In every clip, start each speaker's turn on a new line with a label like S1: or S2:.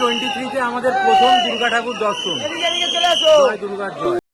S1: Twenty থ্রিতে আমাদের প্রথম দুর্গা ঠাকুর দর্শন।
S2: এদিকে
S1: জয়।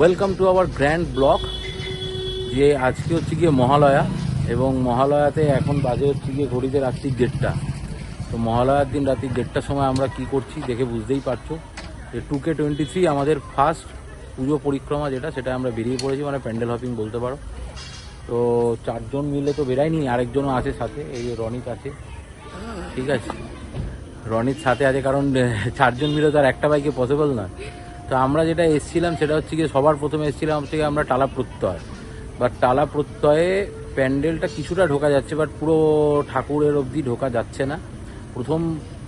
S1: Welcome to our grand block যে আজকে হচ্ছে গিয়ে মহালয়া, এবং মহালয়াতে এখন বাজে হচ্ছে গিয়ে ঘড়িতে রাত্রি দেড়টা। তো মহালয়ার দিন রাত্রি দেড়টার সময় আমরা কি করছি দেখে বুঝতেই পারছ। যে টু কে টোয়েন্টি থ্রি আমাদের ফার্স্ট পুজো পরিক্রমা যেটা, সেটা আমরা বেরিয়ে পড়েছি মানে প্যান্ডেল হপিং বলতে পারো। তো চারজন মিলে তো বেরাইনি, আরেকজনও আছে সাথে, এই যে রনিত আছে। ঠিক আছে। রনিত সাথে আছে, কারণ চারজন মিলে তো আর একটা বাইকে পসিবল না। তো আমরা যেটা এসছিলাম সেটা হচ্ছে গিয়ে সবার প্রথমে এসছিলাম গিয়ে আমরা টালা প্রত্যয়। বাট টালা প্রত্যয়ে প্যান্ডেলটা কিছুটা ঢোকা যাচ্ছে বাট পুরো ঠাকুরের অবধি ঢোকা যাচ্ছে না। প্রথম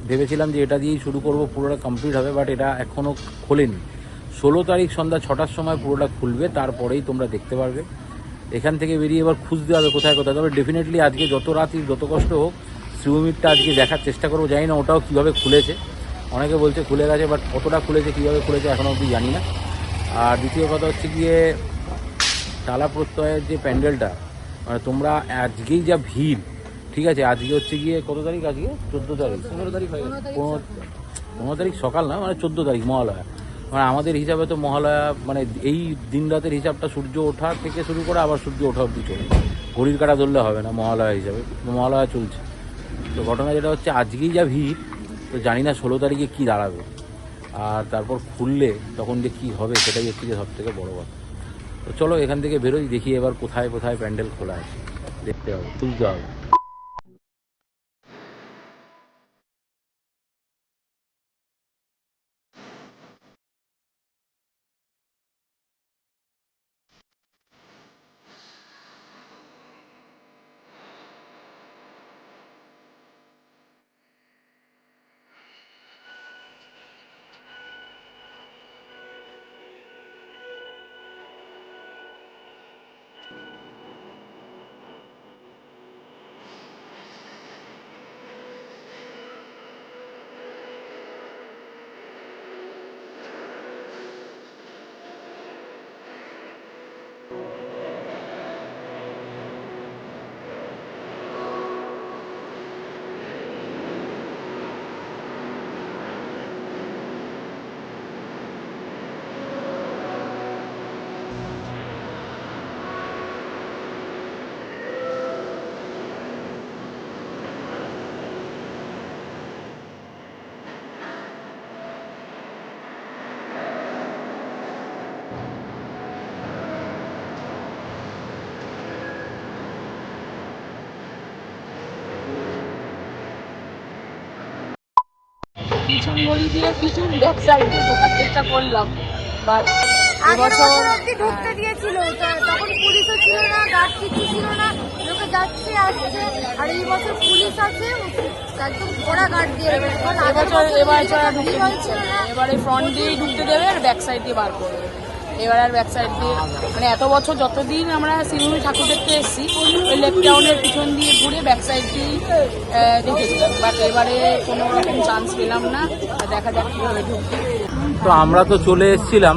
S1: ভেবেছিলাম যে এটা দিয়েই শুরু করব, পুরোটা কমপ্লিট হবে বাট এটা এখনও খোলেনি। ষোলো তারিখ সন্ধ্যা ছটার সময় পুরোটা খুলবে, তারপরেই তোমরা দেখতে পারবে। এখান থেকে বেরিয়ে এবার খুঁজতে হবে কোথায় কোথায়। তবে ডেফিনেটলি আজকে যত রাতই যত কষ্ট হোক, শ্রীভূমিরটা আজকে দেখার চেষ্টা করব। জানি না ওটাও কীভাবে খুলেছে। অনেকে বলছে খুলে গেছে বাট কতটা খুলেছে কীভাবে খুলেছে এখনও অবধি জানি না। আর দ্বিতীয় কথা হচ্ছে গিয়ে টালা প্রত্যয়ের যে প্যান্ডেলটা মানে তোমরা আজকেই যা ভিড় ঠিক আছে আজকে হচ্ছে গিয়ে কত তারিখ আজকে? চোদ্দ তারিখ। পনেরো তারিখ হয়ে পনেরো পনেরো তারিখ সকাল না মানে চোদ্দ তারিখ মহালয়া। মানে আমাদের হিসাবে তো মহালয়া মানে এই দিন রাতের হিসাবটা সূর্য ওঠা থেকে শুরু করে আবার সূর্য ওঠা অবধি চলে। ঘড়ির কাটা ধরলে হবে না মহালয়া হিসাবে মহালয়া চলছে। তো ঘটনা যেটা হচ্ছে আজকেই যা ভিড় তো জানি না ষোলো তারিখে কী দাঁড়াবে। আর তারপর খুললে তখন যে কী হবে সেটাই হচ্ছে যে সব থেকে বড়ো কথা। তো চলো এখান থেকে বেরোই, দেখি এবার কোথায় কোথায় প্যান্ডেল খোলা আছে। দেখতে হবে তুলতে হবে।
S3: দিয়ে পিছন ব্যাক সাইডে ঢোকার চেষ্টা করলাম।
S4: বা
S3: এবছর
S4: ঢুকতে দিয়েছিল তখন পুলিশও ছিল না গার্ড কিছু ছিল না লোকে যাচ্ছে আসছে আর এই বছর পুলিশ আছে একদম ঘোড়া গার্ড দিয়ে
S3: এবছর এবার ঢুকতে।
S4: না।
S3: এবারে ফ্রন্ট দিয়ে ঢুকতে দেবে আর ব্যাক সাইড দিয়ে বার করবে। এবার আর ব্যাক সাইড দিয়ে। মানে এত বছর যতদিন আমরা শিলিগুড়ি ঠাকুর দেখতে এসেছি ওই লেক টাউনের পিছন দিয়ে ঘুরে ব্যাক সাইড দিয়ে দেখেছিলাম। বাট এবারে কোনো রকম চান্স পেলাম না দেখা যাক কীভাবে
S1: তো আমরা তো চলে এসেছিলাম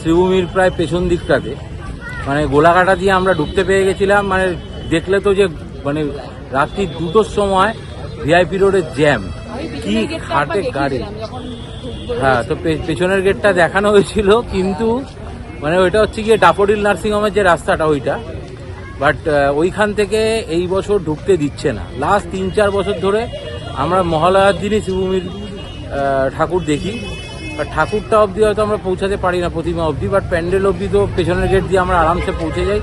S1: শ্রীভূমির প্রায় পেছন দিকটাতে। মানে গোলাঘাটা দিয়ে আমরা ঢুকতে পেয়ে গেছিলাম মানে দেখলে তো যে মানে রাত্রি দুটোর সময় ভিআইপি রোডের জ্যাম কি খাটে গাড়ি। হ্যাঁ তো পেছনের গেটটা দেখানো হয়েছিল কিন্তু মানে ওইটা হচ্ছে গিয়ে ডাফোডিল নার্সিং হোমের যে রাস্তাটা ওইটা। বাট ওইখান থেকে এই বছর ঢুকতে দিচ্ছে না। লাস্ট তিন চার বছর ধরে আমরা মহালয়ার দিনই শিবভূমির ঠাকুর দেখি। বাট ঠাকুরটা অবধি হয়তো আমরা পৌঁছাতে পারি না প্রতিমা অবধি। বাট প্যান্ডেল অবধি তো পেছনের গেট দিয়ে আমরা আরামসে পৌঁছে যাই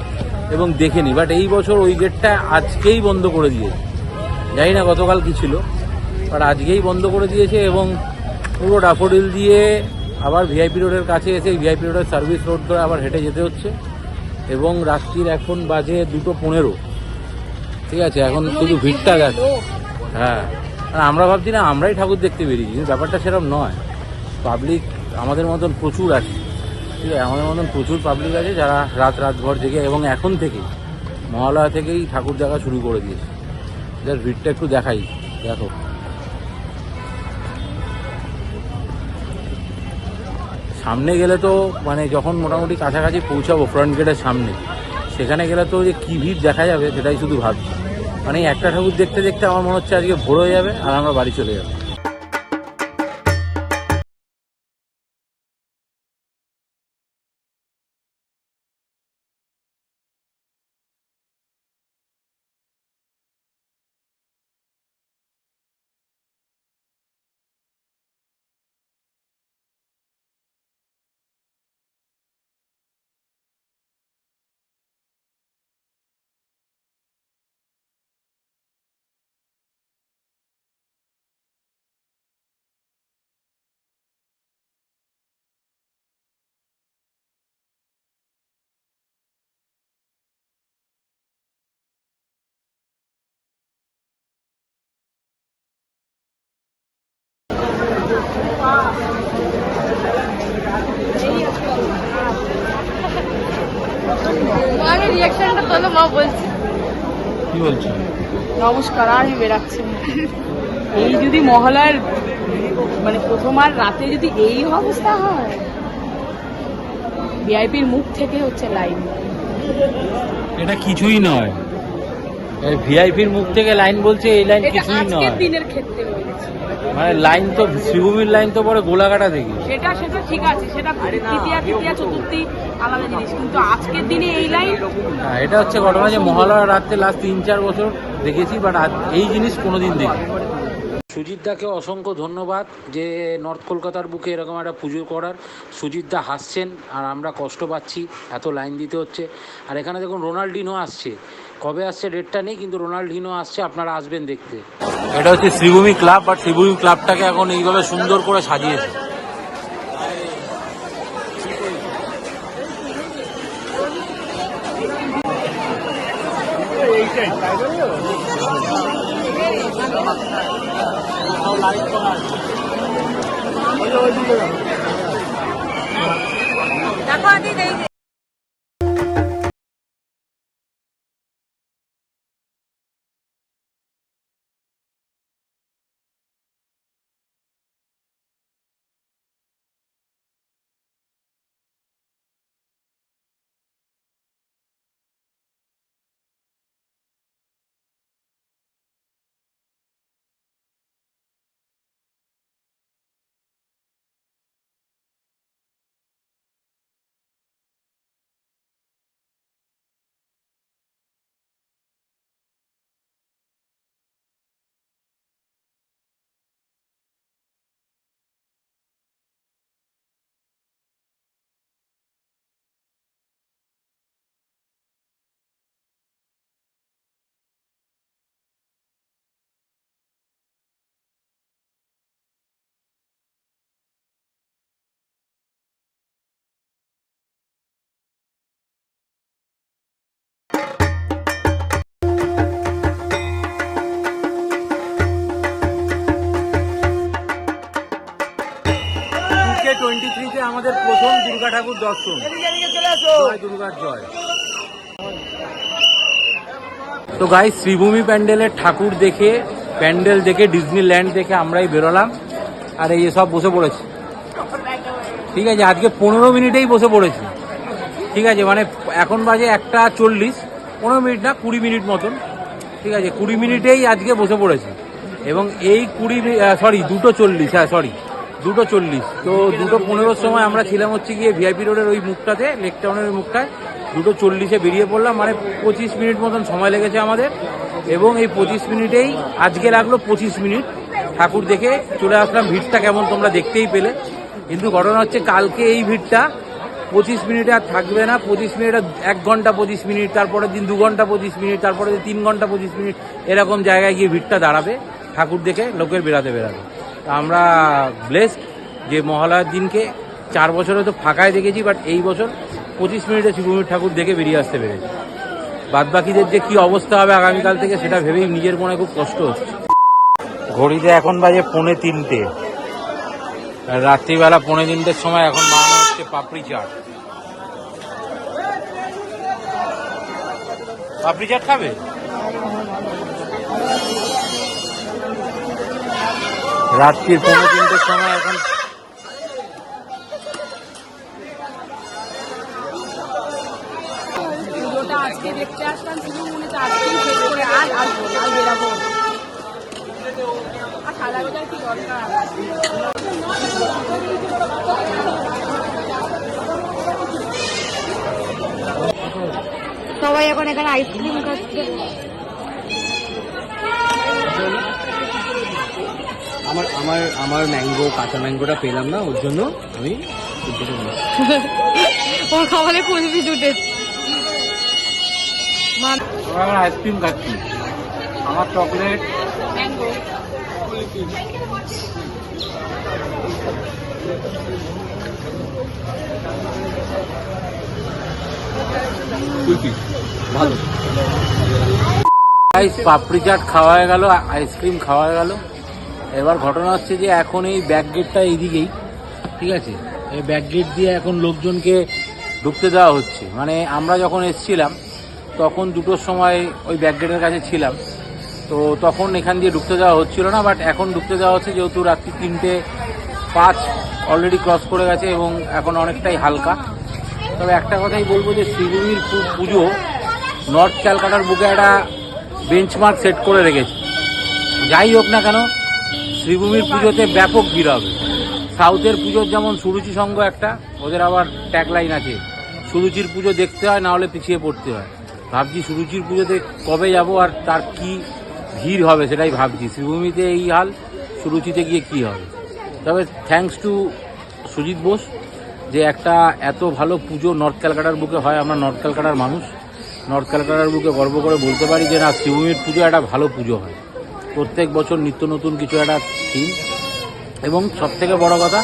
S1: এবং দেখে নিই। বাট এই বছর ওই গেটটা আজকেই বন্ধ করে দিয়েছে। জানি না গতকাল কি ছিল। বাট আজকেই বন্ধ করে দিয়েছে এবং পুরো ডাফোডিল দিয়ে আবার ভিআইপি রোডের কাছে এসে ভিআইপি রোডের সার্ভিস রোড ধরে আবার হেঁটে যেতে হচ্ছে এবং রাত্রির এখন বাজে দুটো পনেরো। ঠিক আছে এখন শুধু ভিড়টা দেখ হ্যাঁ আর আমরা ভাবছি না আমরাই ঠাকুর দেখতে বেরিয়েছি কিন্তু ব্যাপারটা সেরকম নয়। পাবলিক আমাদের মতন প্রচুর আছে। ঠিক আছে আমাদের মতন প্রচুর পাবলিক আছে যারা রাত রাতভর জেগে এবং এখন থেকেই মহালয়া থেকেই ঠাকুর দেখা শুরু করে দিয়েছে। যার ভিড়টা একটু দেখাই দেখো। সামনে গেলে তো মানে যখন মোটামুটি কাছাকাছি পৌঁছাবো ফ্রন্ট গেটের সামনে, সেখানে গেলে তো যে কী ভিড় দেখা যাবে সেটাই শুধু ভাবছি। মানে একটা ঠাকুর দেখতে দেখতে আমার মনে হচ্ছে আজকে ভোর হয়ে যাবে আর আমরা বাড়ি চলে যাব।
S4: আমি রিয়াকশনটা তোলো মা বলছি।
S1: কি বলছো?
S3: নমস্কার আর বেরাচ্ছি। এই যদি মহলার মানে প্রথম আর রাতে যদি এই অবস্থা হয় ভিআইপির মুখ থেকে হচ্ছে লাইন।
S1: এটা কিছুই নয়। ভিআইপির মুখ থেকে লাইন বলছে এই লাইন কিছুই নয়।
S3: দিনের ক্ষেত্রে বলেছি।
S1: মানে লাইন তো শ্রীভূমির লাইন তো পরে গোলাঘাটা থেকে
S3: সেটা সেটা ঠিক আছে সেটা তৃতীয়া তৃতীয়া চতুর্থী আলাদা জিনিস। কিন্তু আজকের দিনে এই লাইন
S1: হ্যাঁ, এটা হচ্ছে ঘটনা যে মহালয়া রাত্রে লাস্ট তিন চার বছর দেখেছি বাট এই জিনিস কোনোদিন দেখি সুজিতদাকে অসংখ্য ধন্যবাদ যে নর্থ কলকাতার বুকে এরকম একটা পুজো করার। সুজিতদা হাসছেন আর আমরা কষ্ট পাচ্ছি এত লাইন দিতে হচ্ছে। আর এখানে দেখুন রোনাল্ডিনো আসছে। কবে আসছে ডেটটা নেই কিন্তু রোনাল্ডিনো আসছে আপনারা আসবেন দেখতে। এটা হচ্ছে শ্রীভূমি ক্লাব বাট শ্রীভূমি ক্লাবটাকে এখন এইভাবে সুন্দর করে সাজিয়েছে।
S4: দেখো।
S1: ঠাকুর দর্শন। দুর্গার জয়। তো গাই শ্রীভূমি প্যান্ডেলের ঠাকুর দেখে প্যান্ডেল দেখে ডিজনি ল্যান্ড দেখে আমরাই বেরোলাম। আর এই সব বসে পড়েছি। ঠিক আছে আজকে পনেরো মিনিটেই বসে পড়েছি। ঠিক আছে মানে এখন বাজে একটা চল্লিশ। পনেরো মিনিট না কুড়ি মিনিট মতন। ঠিক আছে কুড়ি মিনিটেই আজকে বসে পড়েছি। এবং এই কুড়ি সরি দুটো চল্লিশ হ্যাঁ সরি দুটো চল্লিশ। তো দুটো পনেরোর সময় আমরা ছিলাম হচ্ছে গিয়ে ভিআইপি রোডের ওই মুখটাতে লেক টাউনের ওই মুখটায়। দুটো চল্লিশে বেরিয়ে পড়লাম মানে পঁচিশ মিনিট মতন সময় লেগেছে আমাদের। এবং এই পঁচিশ মিনিটেই আজকে লাগল পঁচিশ মিনিট। ঠাকুর দেখে চলে আসলাম, ভিড়টা কেমন তোমরা দেখতেই পেলে। কিন্তু ঘটনা হচ্ছে কালকে এই ভিড়টা, পঁচিশ মিনিটে আর থাকবে না। পঁচিশ মিনিট, এক ঘণ্টা পঁচিশ মিনিট, তারপরের দিন দু ঘণ্টা পঁচিশ মিনিট তারপরে তিন ঘণ্টা পঁচিশ মিনিট, এরকম জায়গায় গিয়ে ভিড়টা দাঁড়াবে। ঠাকুর দেখে লোকের বেড়াতে তা আমরা ব্লেসড যে মহালয়ার দিনকে চার বছরে তো ফাঁকায় দেখেছি বাট এই বছর পঁচিশ মিনিটে শিবভূমির ঠাকুর দেখে বেরিয়ে আসতে পেরেছি। বাদ বাকিদের যে কি অবস্থা হবে আগামীকাল থেকে সেটা ভেবেই নিজের মনে খুব কষ্ট হচ্ছে। ঘড়িতে এখন বাজে পৌনে তিনটে। রাত্রিবেলা পৌনে তিনটের সময় এখন বানানো হচ্ছে পাপড়ি চাট। পাপড়ি চাট খাবে? রাত্রির পৌনে তিনটের সময় এখন
S3: দেখতে শেষ করে আর
S4: সবাই এখন এখানে আইসক্রিম খাচ্ছে।
S2: আমার আমার আমার ম্যাঙ্গো কাঁচা ম্যাঙ্গোটা পেলাম না ওর জন্য আমি।
S4: ওর খাবারে ফুলবি জুটে
S1: আমরা আইসক্রিম খাচ্ছি। আমার চকলেট
S3: ম্যাঙ্গো
S2: ভালো।
S1: গাইস পাপড়ি চাট খাওয়া হয়ে গেল আইসক্রিম খাওয়া হয়ে গেল। এবার ঘটনা হচ্ছে যে এখন এই ব্যাক গেটটা এইদিকেই, ঠিক আছে? এই ব্যাক গেট দিয়ে এখন লোকজনকে ঢুকতে দেওয়া হচ্ছে। মানে আমরা যখন এসছিলাম, তখন দুটোর সময় ওই ব্যাক গেটের কাছে ছিলাম। তো তখন এখান দিয়ে ঢুকতে দেওয়া হচ্ছিল না বাট এখন ঢুকতে দেওয়া হচ্ছে যেহেতু রাত্রি তিনটে পাঁচ অলরেডি ক্রস করে গেছে এবং এখন অনেকটাই হালকা। তবে একটা কথাই বলব যে শ্রীভূমির পু- পুজো নর্থ ক্যালকাটার বুকে একটা বেঞ্চমার্ক সেট করে রেখেছে। যাই হোক না কেন শ্রীভূমির পুজোতে ব্যাপক ভিড় হবে। সাউথের পুজোর যেমন সুরুচি সংঘ একটা, ওদের আবার ট্যাগলাইন আছে, সুরুচির পুজো দেখতে হয় না হলে পিছিয়ে পড়তে হয়। ভাবছি সুরুচির পুজোতে কবে যাব আর তার কি ভিড় হবে সেটাই ভাবছি। শ্রীভূমিতে এই হাল, সুরুচিতে গিয়ে কি হবে? তবে থ্যাঙ্কস টু সুজিত বোস যে একটা এত ভালো পুজো নর্থ ক্যালকাটার বুকে হয়, আমরা নর্থ ক্যালকাটার মানুষ। নর্থ ক্যালকাটার বুকে গর্ব করে বলতে পারি যে না, শ্রীভূমির পুজো একটা ভালো পুজো হয়। প্রত্যেক বছর নিত্য নতুন কিছু একটা থিম। এবং সব থেকে বড় কথা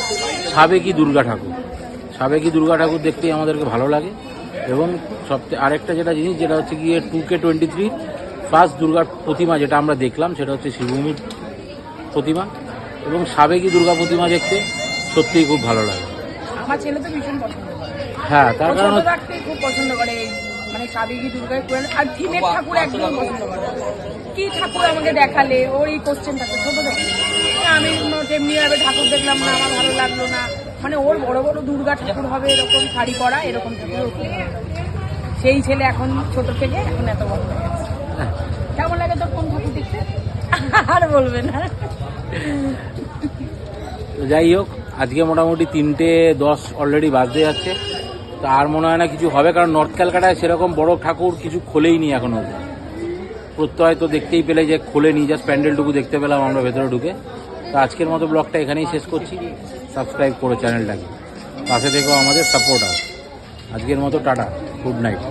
S1: সাবেকি দুর্গা ঠাকুর। সাবেকি দুর্গা ঠাকুর দেখতেই আমাদেরকে ভালো লাগে। এবং সবথেকে আরেকটা যেটা জিনিস যেটা হচ্ছে গিয়ে two K twenty three first দুর্গার প্রতিমা যেটা আমরা দেখলাম সেটা হচ্ছে শিবভূমির প্রতিমা। এবং সাবেকি দুর্গা প্রতিমা দেখতে সত্যিই খুব ভালো লাগে।
S3: আমার ছেলে তো ভীষণ পছন্দ
S1: হ্যাঁ তার কারণ হচ্ছে-
S3: খুব পছন্দ করে এই মানে সাবেকি দুর্গায় পুরাণ আর থিমের ঠাকুর একদম পছন্দ করে। কি ঠাকুর আমাকে দেখালে? ওর এই কোশ্চেন থাকে ছোট থেকে। আমি তেমনি ভাবে ঠাকুর দেখলাম না আমার ভালো লাগল না। মানে ওর বড় বড় দুর্গা ঠাকুর হবে এরকম শাড়ি পরা এরকম ঠাকুর সেই ছেলে এখন ছোট থেকে এখন এত বড় হয়ে গেছে। কেমন লাগে তোর কোন ঠাকুর দেখতে? আর বলবে না।
S1: যাই হোক আজকে মোটামুটি তিনটে দশ অলরেডি বাজতে যাচ্ছে। তো আর মনে হয় না কিছু হবে, কারণ নর্থ ক্যালকাটায় সেরকম বড় ঠাকুর কিছু খোলেই নি এখনও অবধি। প্রত্যয় তো দেখতেই পেলে যে খোলেনি জাস্ট প্যান্ডেলটুকু দেখতে পেলাম আমরা ভেতরে ঢুকে। তো আজকের মতো ব্লগটা এখানেই শেষ করছি। সাবস্ক্রাইব করো চ্যানেলটাকে। পাশে থেকেও আমাদের সাপোর্ট আছে। আজকের মতো টাটা গুড নাইট